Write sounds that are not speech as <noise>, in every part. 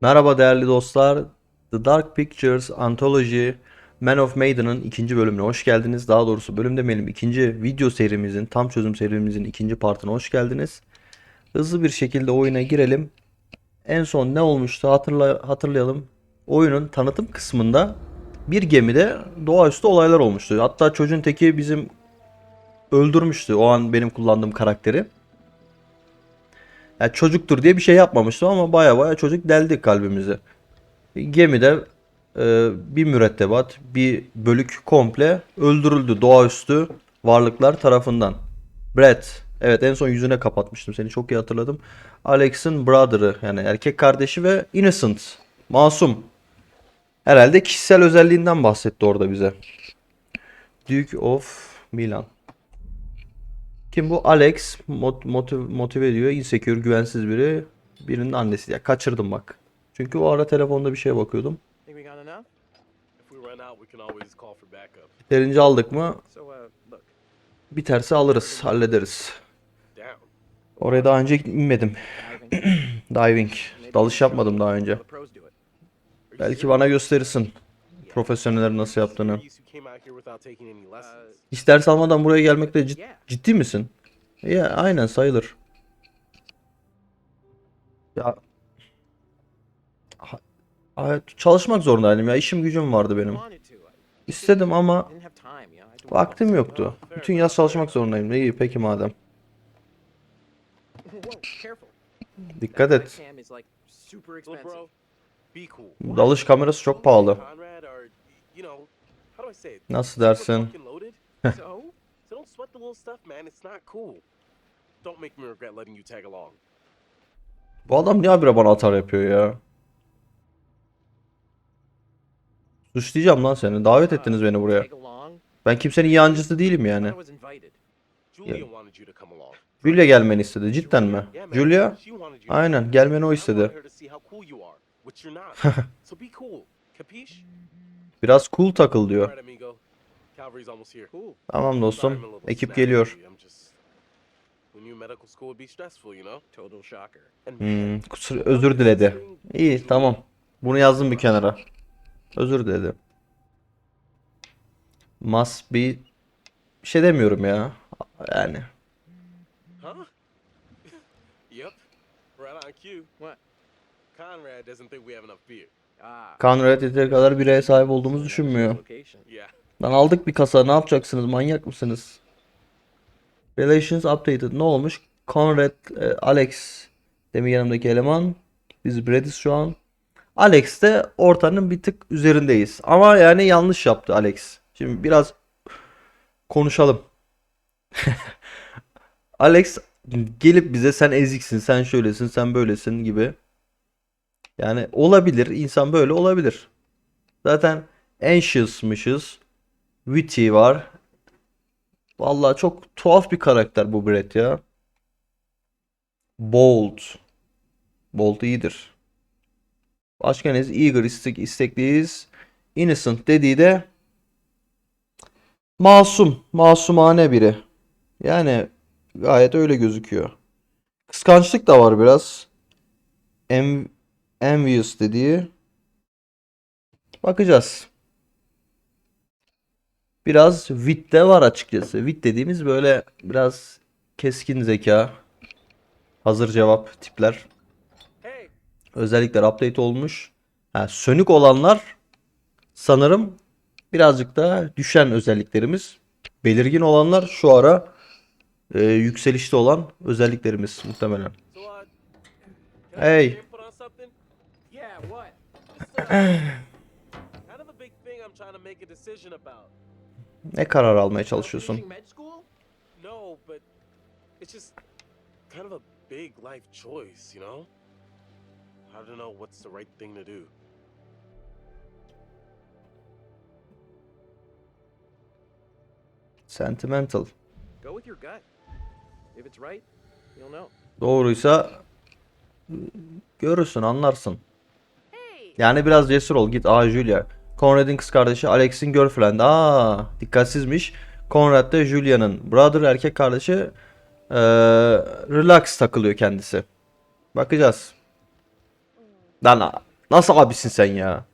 Merhaba değerli dostlar. The Dark Pictures Anthology Man of Maiden'ın ikinci bölümüne hoş geldiniz. Daha doğrusu bölüm demeyelim ikinci video serimizin, tam çözüm serimizin ikinci partına hoş geldiniz. Hızlı bir şekilde oyuna girelim. En son ne olmuştu hatırla, hatırlayalım. Oyunun tanıtım kısmında bir gemide doğaüstü olaylar olmuştu. Hatta çocuğun teki bizim öldürmüştü o an benim kullandığım karakteri. Yani çocuktur diye bir şey yapmamıştım ama baya baya çocuk deldi kalbimizi. Gemide e, bir mürettebat, bir bölük komple öldürüldü doğaüstü varlıklar tarafından. Brad, evet en son yüzüne kapatmıştım seni çok iyi hatırladım. Alex'in brother'ı yani erkek kardeşi ve Innocent, masum. Herhalde kişisel özelliğinden bahsetti orada bize. Duke of Milan. Kim bu? Alex mot motiv motive ediyor. Insecure, güvensiz biri. Birinin annesi. Ya kaçırdım bak. Çünkü o ara telefonda bir şeye bakıyordum. Derince aldık mı uh, biterse alırız, hallederiz. Oraya daha önce inmedim. Diving. <clears throat> Dalış yapmadım daha önce. Belki bana gösterirsin profesyonellerin nasıl yaptığını. Hiç ders almadan buraya gelmekle cid- ciddi misin? Ya aynen sayılır. Ya Ha- ha- çalışmak zorundaydım ya işim gücüm vardı benim. İstedim ama vaktim yoktu. Bütün yaz çalışmak zorundayım. İyi peki madem. Dikkat et. Dalış kamerası çok pahalı. Nasıl dersin? <laughs> <laughs> fucking loaded. So, So don't make me regret letting you tag along. Bu adam niye habire bana atar yapıyor ya? Suçlayacağım lan seni. Davet ettiniz beni buraya. Ben kimsenin yancısı değilim yani. Julia gelmeni istedi. Cidden mi? Julia? Aynen gelmeni o istedi. Biraz cool takıl diyor. Tamam dostum. Ekip geliyor. Hmm, kusur, özür diledi. İyi tamam. Bunu yazdım bir kenara. Özür diledi. Must be... Bir şey demiyorum ya. Yani. Huh? <laughs> yep. Right on cue. What? Conrad doesn't think we have enough beer. Ah. Conrad yeteri kadar bireye sahip olduğumuzu düşünmüyor. Lan aldık bir kasa ne yapacaksınız manyak mısınız? Relations updated ne olmuş? Conrad, e, Alex demin yanımdaki eleman. Biz Brad'iz şu an. Alex de ortanın bir tık üzerindeyiz. Ama yani yanlış yaptı Alex. Şimdi biraz konuşalım. <laughs> Alex gelip bize sen eziksin, sen şöylesin, sen böylesin gibi. Yani olabilir. insan böyle olabilir. Zaten anxious'mışız. Witty var. Vallahi çok tuhaf bir karakter bu Brett ya. Bold. Bold iyidir. Başka ne? Eager istek, istekliyiz. Innocent dediği de masum. Masumane biri. Yani gayet öyle gözüküyor. Kıskançlık da var biraz. Env envious dediği. Bakacağız. Biraz wit de var açıkçası. Wit dediğimiz böyle biraz keskin zeka. Hazır cevap tipler. Özellikler update olmuş. Ha, sönük olanlar sanırım birazcık daha düşen özelliklerimiz. Belirgin olanlar şu ara e, yükselişte olan özelliklerimiz muhtemelen. uh, Hey. Ne karar almaya çalışıyorsun? Sentimental. Doğruysa görürsün, anlarsın. Yani biraz cesur ol. Git. Aa Julia. Conrad'in kız kardeşi Alex'in girlfriend. Aa dikkatsizmiş. Conrad da Julia'nın brother erkek kardeşi. Ee, relax takılıyor kendisi. Bakacağız. Lan Nasıl abisin sen ya?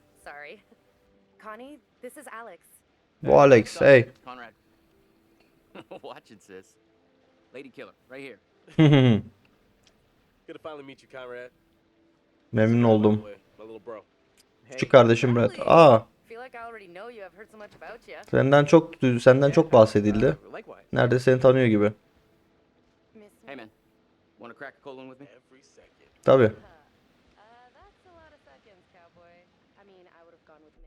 Bu Alex. Hey. <laughs> Watch it, sis. Lady killer, right here. <laughs> Good to finally meet you, Conrad. Memnun oldum. Küçük kardeşim. Really? Aa, Feel like I already know you. I've heard so much about you. senden çok senden çok bahsedildi. Uh, likewise. Neredeyse seni tanıyor gibi. Miss Hey, man. Want to crack a cold one with me? Every second. Tabii. Uh, minutes.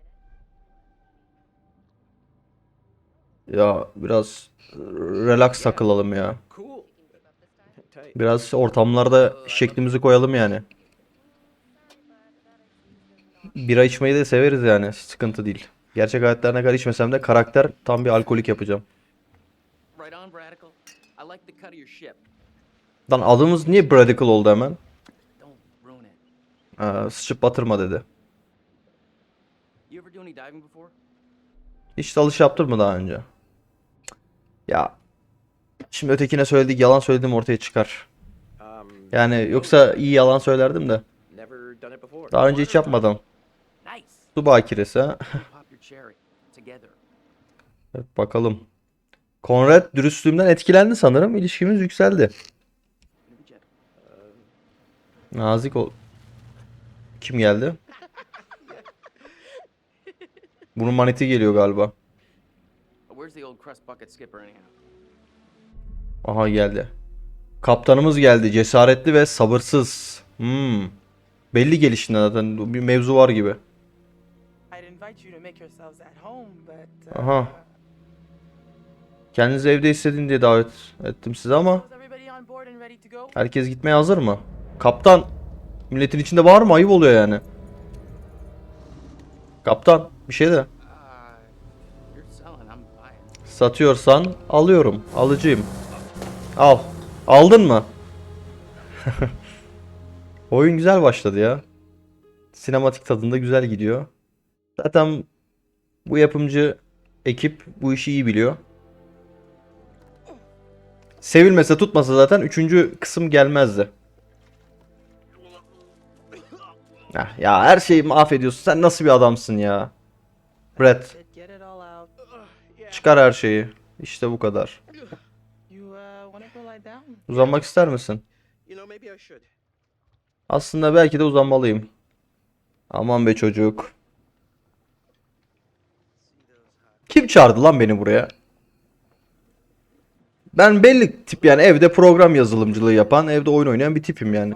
Ya biraz relax takılalım ya. Biraz ortamlarda şeklimizi koyalım yani. Bira içmeyi de severiz yani. Sıkıntı değil. Gerçek hayatta ne kadar içmesem de karakter tam bir alkolik yapacağım. Lan adımız niye Bradical oldu hemen? Aa, sıçıp batırma dedi. Hiç dalış yaptın mı daha önce? Ya. Şimdi ötekine söyledik yalan söylediğim ortaya çıkar. Um, Yani yoksa iyi yalan söylerdim de. Daha önce hiç yapmadım. Su bakiresi ha. Evet, bakalım. Konrad dürüstlüğümden etkilendi sanırım. İlişkimiz yükseldi. Nazik ol. Kim geldi? Bunun maneti geliyor galiba. Aha geldi. Kaptanımız geldi. Cesaretli ve sabırsız. Hmm. Belli gelişinden zaten bir mevzu var gibi. Aha. Kendinizi evde hissedin diye davet ettim size ama herkes gitmeye hazır mı? Kaptan, milletin içinde var mı? Ayıp oluyor yani. Kaptan, bir şey de. Uh. Satıyorsan alıyorum. Alıcıyım. Al. Aldın mı? <laughs> Oyun güzel başladı ya. Sinematik tadında güzel gidiyor. Zaten bu yapımcı ekip bu işi iyi biliyor. Sevilmese tutmasa zaten üçüncü kısım gelmezdi. Heh, ya her şeyi mahvediyorsun. Sen nasıl bir adamsın ya? Brett. Çıkar her şeyi. İşte bu kadar. Uzanmak ister misin? Aslında belki de uzanmalıyım. Aman be çocuk. Kim çağırdı lan beni buraya? Ben belli tip yani evde program yazılımcılığı yapan, evde oyun oynayan bir tipim yani.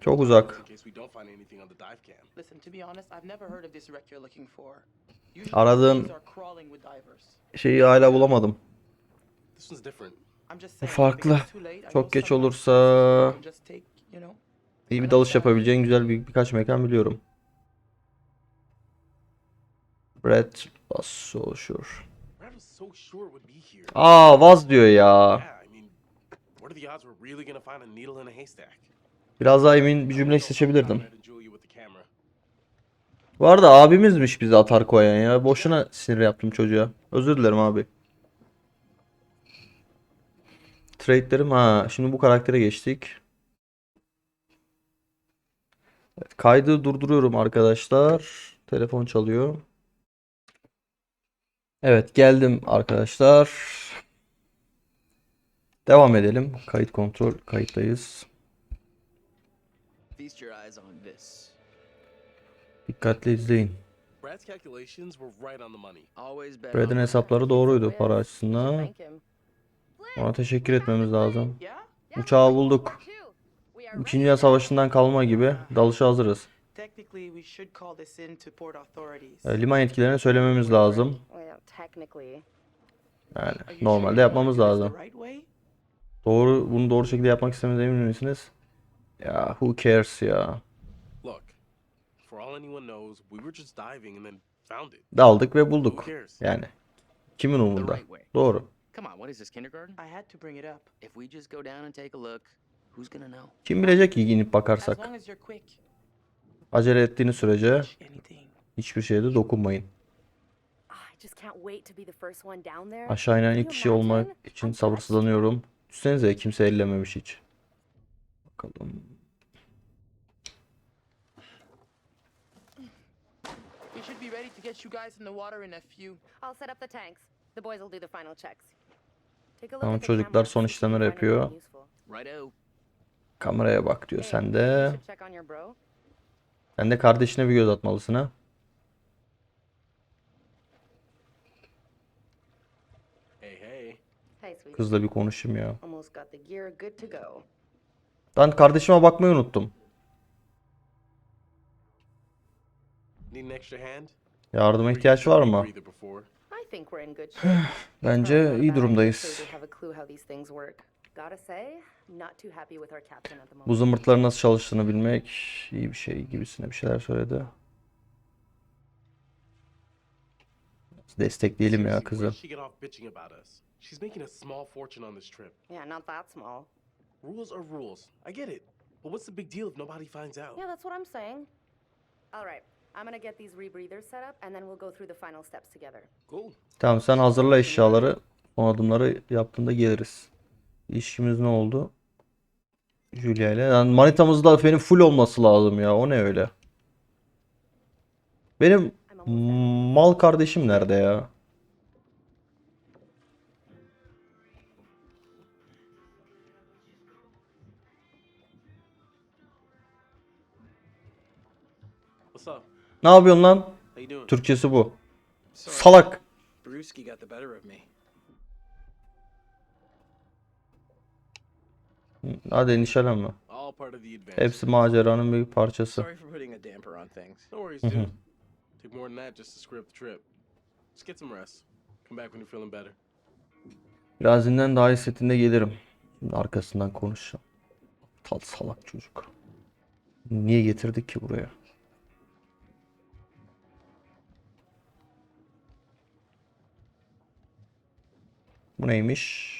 Çok uzak. Aradığın-. Şeyi hala bulamadım. Saying, farklı. Çok geç olursa iyi bir dalış yapabileceğin güzel bir birkaç mekan biliyorum. Brad was so sure. Aa vaz diyor ya. Biraz daha emin bir cümle seçebilirdim. Bu arada abimizmiş bize atar koyan ya. Boşuna sinir yaptım çocuğa. Özür dilerim abi. Trade'lerim ha. Şimdi bu karaktere geçtik. Evet, kaydı durduruyorum arkadaşlar. Telefon çalıyor. Evet geldim arkadaşlar. Devam edelim. Kayıt kontrol. Kayıttayız. Dikkatli izleyin. Brad'in hesapları doğruydu para açısından. Ona teşekkür etmemiz lazım. Uçağı bulduk. İkinci Dünya Savaşı'ndan kalma gibi dalışa hazırız. Technically, we should call this in to port authorities. Liman yetkililerine söylememiz lazım. Yani normalde yapmamız lazım. Doğru, bunu doğru şekilde yapmak istediğinize emin misiniz? Ya who cares ya. Daldık ve bulduk. Yani kimin umurunda? Doğru. Kim bilecek ki inip bakarsak. Acele ettiğiniz sürece hiçbir şeye de dokunmayın. Aşağı inen ilk kişi olmak için sabırsızlanıyorum. Düşünsenize kimse ellememiş hiç. Bakalım. We should be ready to get you guys in the water in a few. I'll set up the tanks. The boys will do the final checks. Tamam çocuklar son işlemler yapıyor. Kameraya bak diyor sen de. Sen de kardeşine bir göz atmalısın ha. Kızla bir konuşayım ya. Ben kardeşime bakmayı unuttum. Yardıma ihtiyaç var mı? <sighs> Bence iyi durumdayız. Bu zımbırtların nasıl çalıştığını bilmek iyi bir şey gibisine bir şeyler söyledi. Destekleyelim ya kızı. She's making a small fortune on this trip. Yeah, not that small. Rules are rules. I get it. But what's the big deal if nobody finds out? Yeah, that's what I'm saying. All right, I'm gonna get these rebreathers set up, and then we'll go through the final steps together. Cool. Tamam sen hazırla eşyaları. Son adımları yaptığında geliriz. İlişkimiz ne oldu? Julia ile. Yani manitamız da benim full olması lazım ya. O ne öyle? Benim mal kardeşim nerede ya? Ne yapıyorsun lan? Türkçesi bu. Salak. Brewski got the better of me. Hadi endişelenme. Hepsi maceranın bir parçası. Take more than that just to screw up the trip. Just get some rest. Come back when you're feeling better. Birazından daha iyi setinde gelirim. Şimdi arkasından konuşacağım. Tal salak çocuk. Niye getirdik ki buraya? Bu neymiş?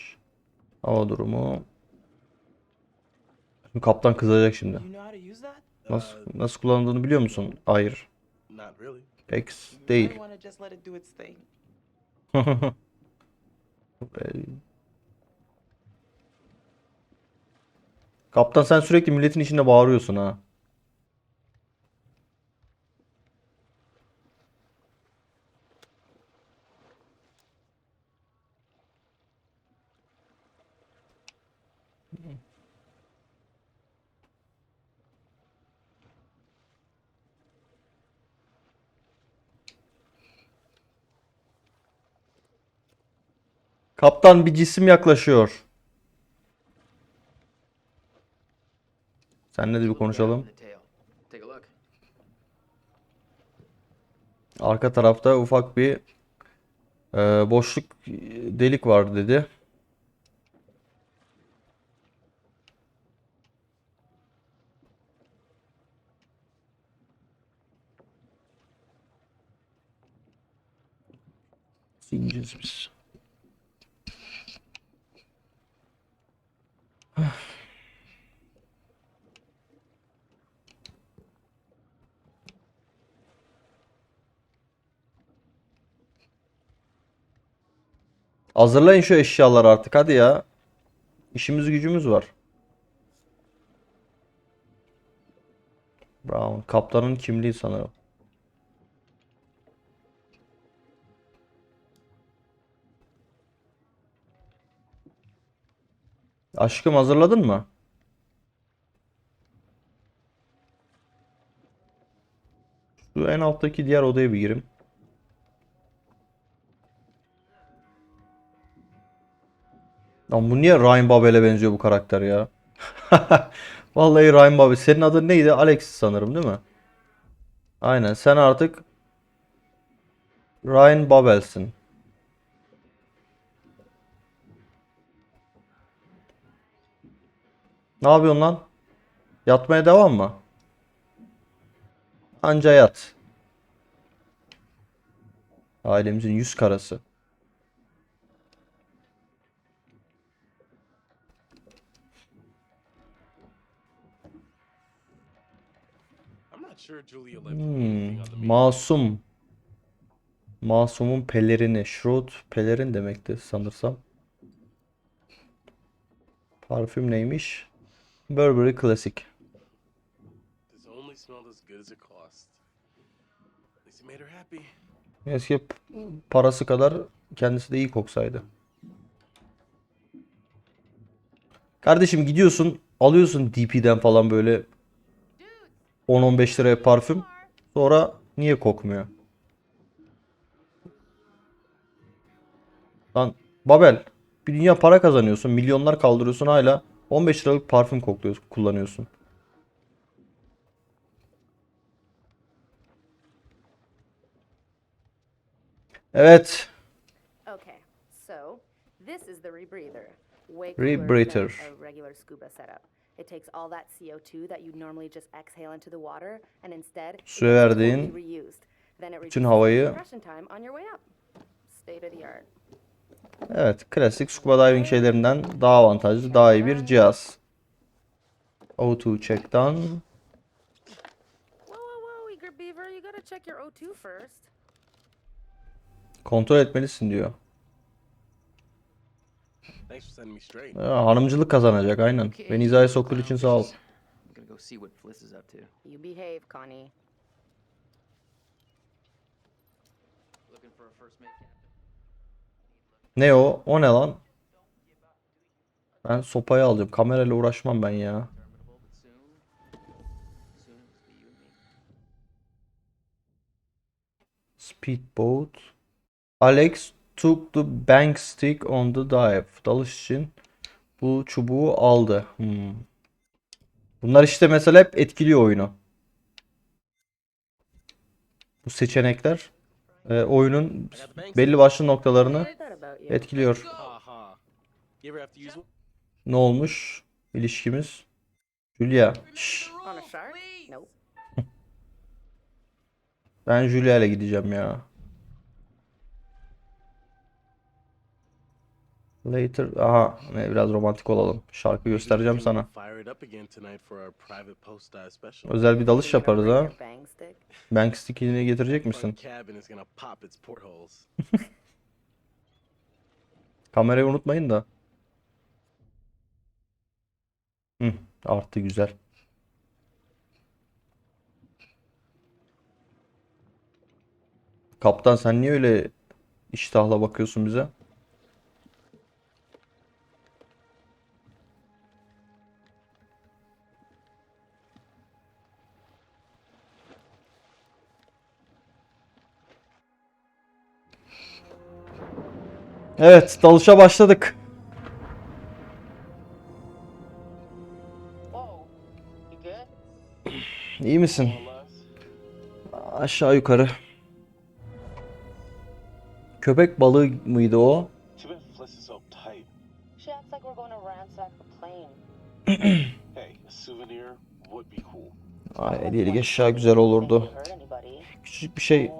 Hava durumu. Şimdi kaptan kızacak şimdi. Nasıl nasıl kullanıldığını biliyor musun? Hayır. X değil. <laughs> Kaptan sen sürekli milletin içinde bağırıyorsun ha. Kaptan bir cisim yaklaşıyor. Seninle de bir konuşalım. Arka tarafta ufak bir e, boşluk e, delik var dedi. İneceğiz biz? Hazırlayın şu eşyaları artık hadi ya. İşimiz gücümüz var. Brown. Kaptanın kimliği sanırım. Aşkım hazırladın mı? Şu en alttaki diğer odaya bir girim. Lan bu niye Ryan Babel'e benziyor bu karakter ya? <laughs> Vallahi Ryan Babel. Senin adın neydi? Alex sanırım değil mi? Aynen. Sen artık Ryan Babel'sin. Ne yapıyorsun lan? Yatmaya devam mı? Anca yat. Ailemizin yüz karası. Hmm, masum. Masumun pelerini. Shroud pelerin demekti sanırsam. Parfüm neymiş? Burberry Classic. Eski parası kadar kendisi de iyi koksaydı. Kardeşim gidiyorsun alıyorsun DP'den falan böyle 10-15 liraya parfüm. Sonra niye kokmuyor? Lan Babel bir dünya para kazanıyorsun. Milyonlar kaldırıyorsun hala 15 liralık parfüm kokluyorsun, kullanıyorsun. Evet. Okay, so this is the rebreather. Rebreather. regular scuba setup. It takes all that CO2 that you'd normally just exhale into the water, and instead Suya verdiğin bütün havayı- Evet, klasik scuba diving şeylerinden daha avantajlı, daha iyi bir cihaz. O2 check done. Whoa, whoa, whoa, eager beaver, you gotta check your O2 first. Kontrol etmelisin diyor. Ha, hanımcılık kazanacak aynen. Beni hizaya soktuğun için sağ ol. Looking for a first mate captain. Ne o? O ne lan? Ben sopayı alacağım. Kamerayla uğraşmam ben ya. Speedboat. Alex took the bank stick on the dive. Dalış için bu çubuğu aldı. Hmm. Bunlar işte mesela hep etkiliyor oyunu. Bu seçenekler e, oyunun belli başlı noktalarını etkiliyor. Ne olmuş ilişkimiz? Julia. Şş, <laughs> ben Julia ile gideceğim ya. Later. Aha, ne, biraz romantik olalım. Şarkı göstereceğim sana. Special. Özel bir dalış yaparız ha. Bank stick'ini getirecek misin? <laughs> Kamerayı unutmayın da. Hı, arttı güzel. Kaptan sen niye öyle iştahla bakıyorsun bize? Evet, dalışa başladık. İyi misin? Aşağı yukarı. Köpek balığı mıydı o? <clears throat> Ay hediyelik eşya güzel olurdu. Küçücük bir şey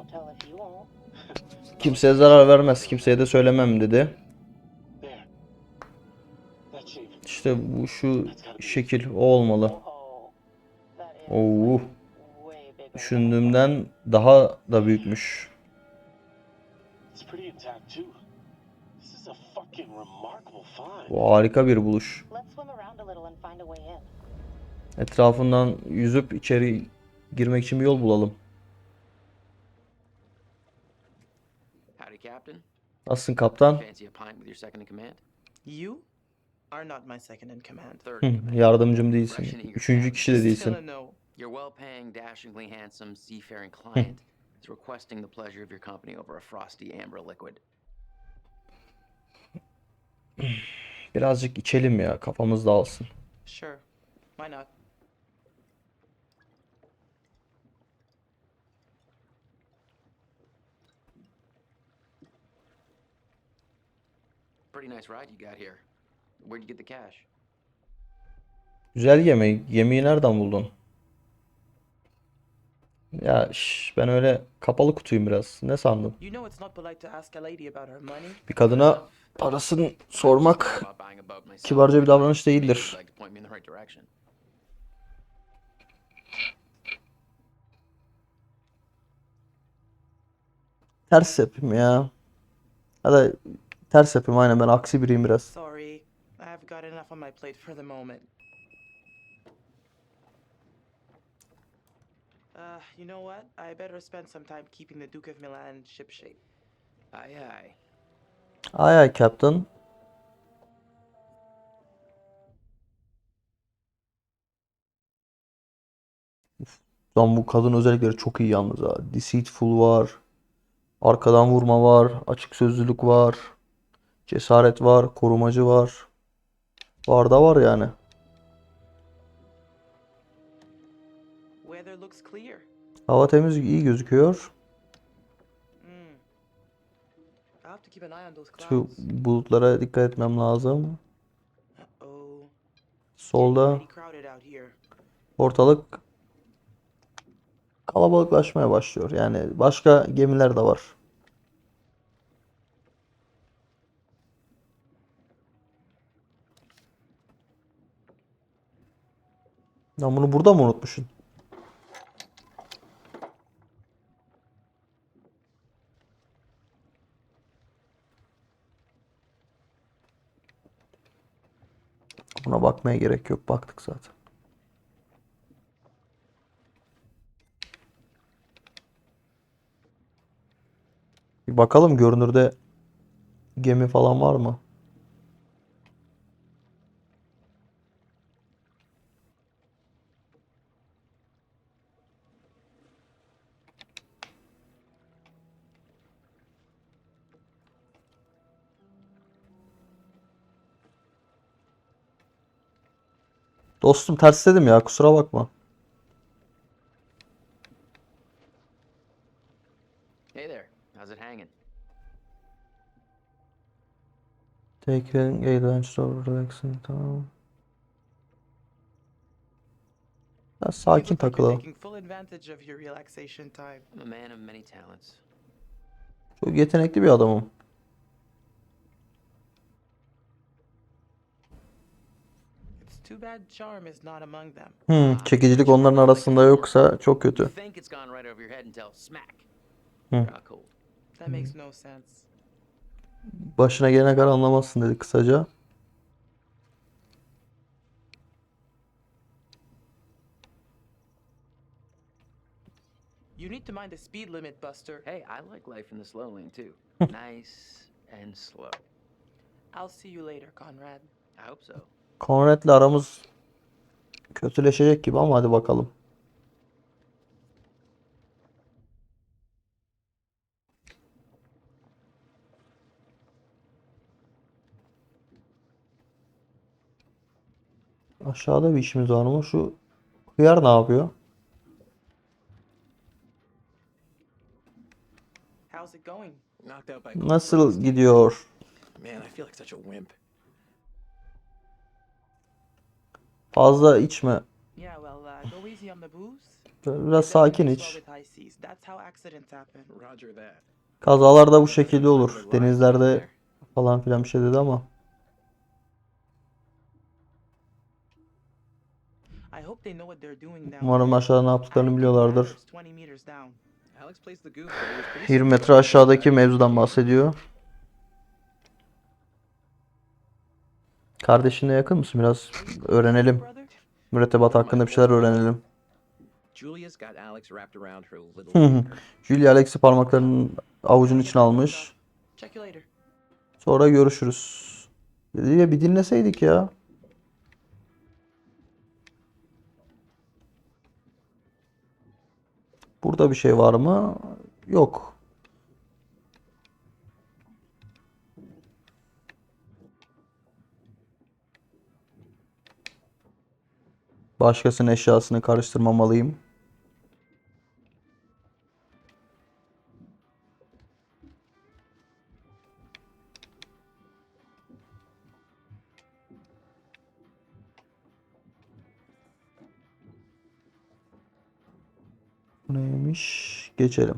Kimseye zarar vermez. Kimseye de söylemem dedi. İşte bu şu şekil o olmalı. Oo, düşündüğümden daha da büyükmüş. Bu harika bir buluş. Etrafından yüzüp içeri girmek için bir yol bulalım. Howdy, Captain. Nasılsın kaptan? Fancy a pint with your second in command? You are not my second in command. Third Hı, in command. yardımcım değilsin. Üçüncü kişi de Still değilsin. a no. Your well-paying, dashingly handsome, seafaring client is requesting the pleasure of your company over a frosty amber liquid. Birazcık içelim ya kafamız dağılsın. Sure. Why not? Pretty nice ride you got here. Where'd you get the cash? Güzel yemeği. Yemeği nereden buldun? Ya şş, ben öyle kapalı kutuyum biraz. Ne sandın? You know it's not polite to ask a lady about her money. Bir kadına parasını sormak kibarca bir davranış değildir. Ters yapayım ya. Ya da ters yapayım aynen ben aksi biriyim biraz. Sorry. I've got enough on my plate for the moment. Uh, you know what? I better spend some time keeping the Duke of Milan shipshape. Aye, aye. Ay ay Captain. Lan bu kadın özellikleri çok iyi yalnız ha. Deceitful var. Arkadan vurma var. Açık sözlülük var. Cesaret var. Korumacı var. Var da var yani. Hava temiz iyi gözüküyor. Hmm. Şu bulutlara dikkat etmem lazım. Solda ortalık kalabalıklaşmaya başlıyor. Yani başka gemiler de var. Lan bunu burada mı unutmuşsun? Buna bakmaya gerek yok. Baktık zaten. Bir bakalım görünürde gemi falan var mı? Dostum ters dedim ya kusura bakma. Hey there. How's it hanging? Taking advantage of relaxing tamam. Biraz sakin takılalım. taking full advantage of your relaxation time. I'm a man of many talents. Çok yetenekli bir adamım. Hmm, çekicilik onların arasında yoksa çok kötü. Hmm. You're out cold. That makes no sense. Başına gelene kadar anlamazsın dedi kısaca. You need to mind the speed limit, Buster. Hey, I like life in the slow lane too. nice and slow. I'll see you later, Conrad. I hope so. Conrad'le aramız kötüleşecek gibi ama hadi bakalım. Aşağıda bir işimiz var mı? Şu hıyar ne yapıyor? How's it going? Knocked out by Nasıl gidiyor? Man, I feel like such a wimp. The booze. Biraz sakin iç. Kazalar da bu şekilde olur. Denizlerde falan filan bir şey dedi ama. Umarım aşağıda ne yaptıklarını biliyorlardır. Alex 20 meters down. Alex plays the goof, but he was pretty 20 metre aşağıdaki mevzudan bahsediyor. Kardeşinle yakın mısın? Biraz öğrenelim. Mürettebat hakkında bir şeyler öğrenelim. Julia Alex'i parmaklarının avucunun içine almış. Sonra görüşürüz. Dedi ya bir dinleseydik ya. Burada bir şey var mı? Yok. Başkasının eşyasını karıştırmamalıyım. Neymiş? Geçelim.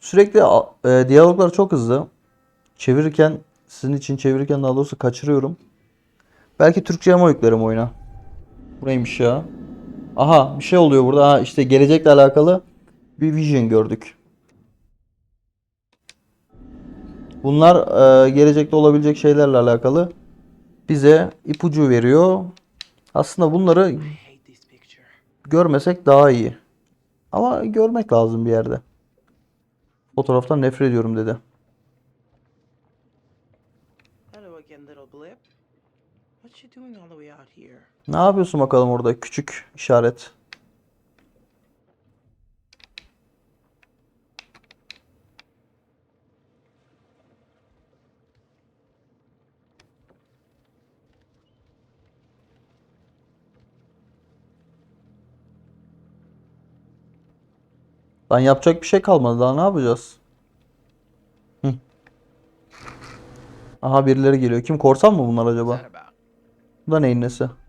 Sürekli e, diyaloglar çok hızlı. Çevirirken, sizin için çevirirken daha doğrusu kaçırıyorum. Belki Türkçe ama yüklerim oyuna. Bu neymiş ya? Aha bir şey oluyor burada. Ha, işte gelecekle alakalı bir vision gördük. Bunlar e, gelecekte olabilecek şeylerle alakalı bize ipucu veriyor. Aslında bunları görmesek daha iyi. Ama görmek lazım bir yerde. Fotoğraftan nefret ediyorum dedi. Hello again, little blip. What you doing all the way out here? Ne yapıyorsun bakalım orada küçük işaret. Lan yapacak bir şey kalmadı daha ne yapacağız? Hı. Aha birileri geliyor. Kim korsan mı bunlar acaba? Bu da neyin nesi?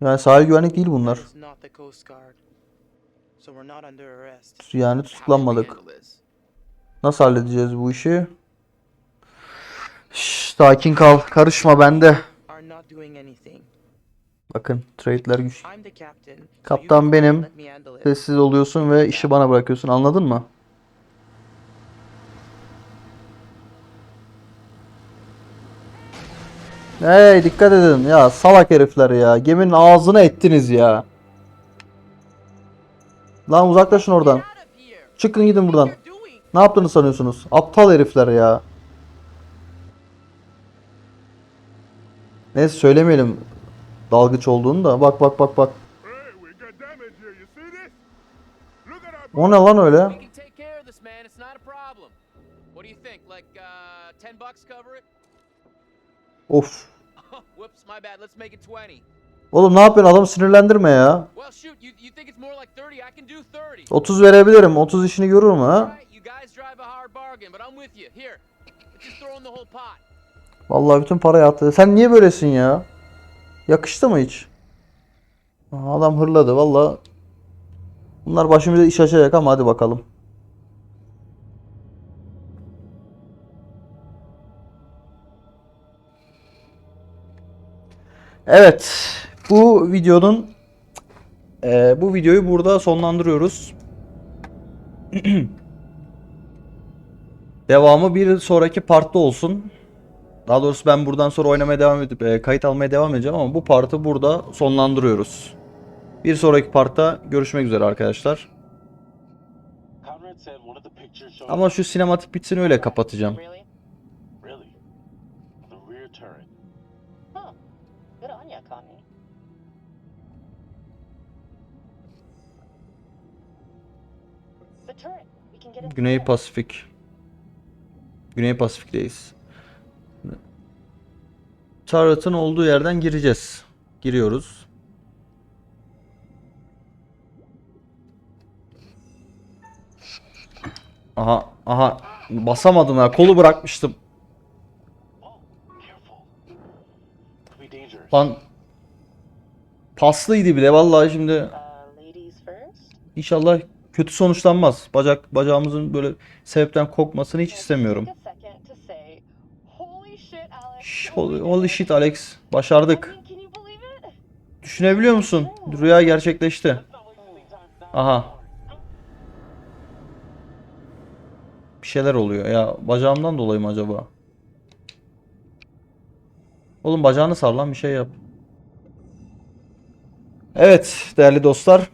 Yani sahil güvenlik değil bunlar. Yani tutuklanmadık. Nasıl halledeceğiz bu işi? Şşş, sakin kal. Karışma bende. Bakın trade'ler güç. Kaptan benim. Sessiz oluyorsun ve işi bana bırakıyorsun. Anladın mı? Hey dikkat edin ya salak herifler ya. Geminin ağzına ettiniz ya. Lan uzaklaşın oradan. Çıkın gidin buradan. Ne yaptığını sanıyorsunuz? Aptal herifler ya. Neyse söylemeyelim dalgıç olduğunu da. Bak bak bak bak. O ne lan öyle? Of Oğlum ne yapıyorsun adamı sinirlendirme ya. Well, shoot, you, you think it's more like 30? I can do 30. 30 verebilirim. 30 işini görür mü ha? Vallahi bütün parayı attı. Sen niye böylesin ya? Yakıştı mı hiç? Adam hırladı vallahi. Bunlar başımıza iş açacak ama hadi bakalım. Evet. Bu videonun eee, bu videoyu burada sonlandırıyoruz. <clears throat> Devamı bir sonraki partta olsun. Daha doğrusu ben buradan sonra oynamaya devam edip e, kayıt almaya devam edeceğim ama bu partı burada sonlandırıyoruz. Bir sonraki partta görüşmek üzere arkadaşlar. Ama şu sinematik bitsin öyle kapatacağım. Güney Pasifik. Güney Pasifik'teyiz. Turret'ın olduğu yerden gireceğiz. Giriyoruz. Aha, aha basamadım ya. Kolu bırakmıştım. Lan paslıydı bile vallahi şimdi Uh, inşallah kötü sonuçlanmaz. Bacak bacağımızın böyle sebepten kokmasını hiç istemiyorum. Holy Holy, did holy it." shit Alex. Başardık. Düşünebiliyor musun? Rüya gerçekleşti. Aha. Bir şeyler oluyor. Ya bacağımdan dolayı mı acaba? Oğlum bacağını sar lan bir şey yap. Evet değerli dostlar.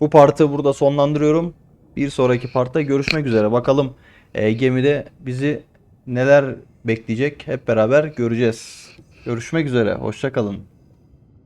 Bu partı burada sonlandırıyorum. Bir sonraki partta görüşmek üzere. Bakalım e, gemide bizi neler bekleyecek hep beraber göreceğiz. Görüşmek üzere. Hoşça kalın.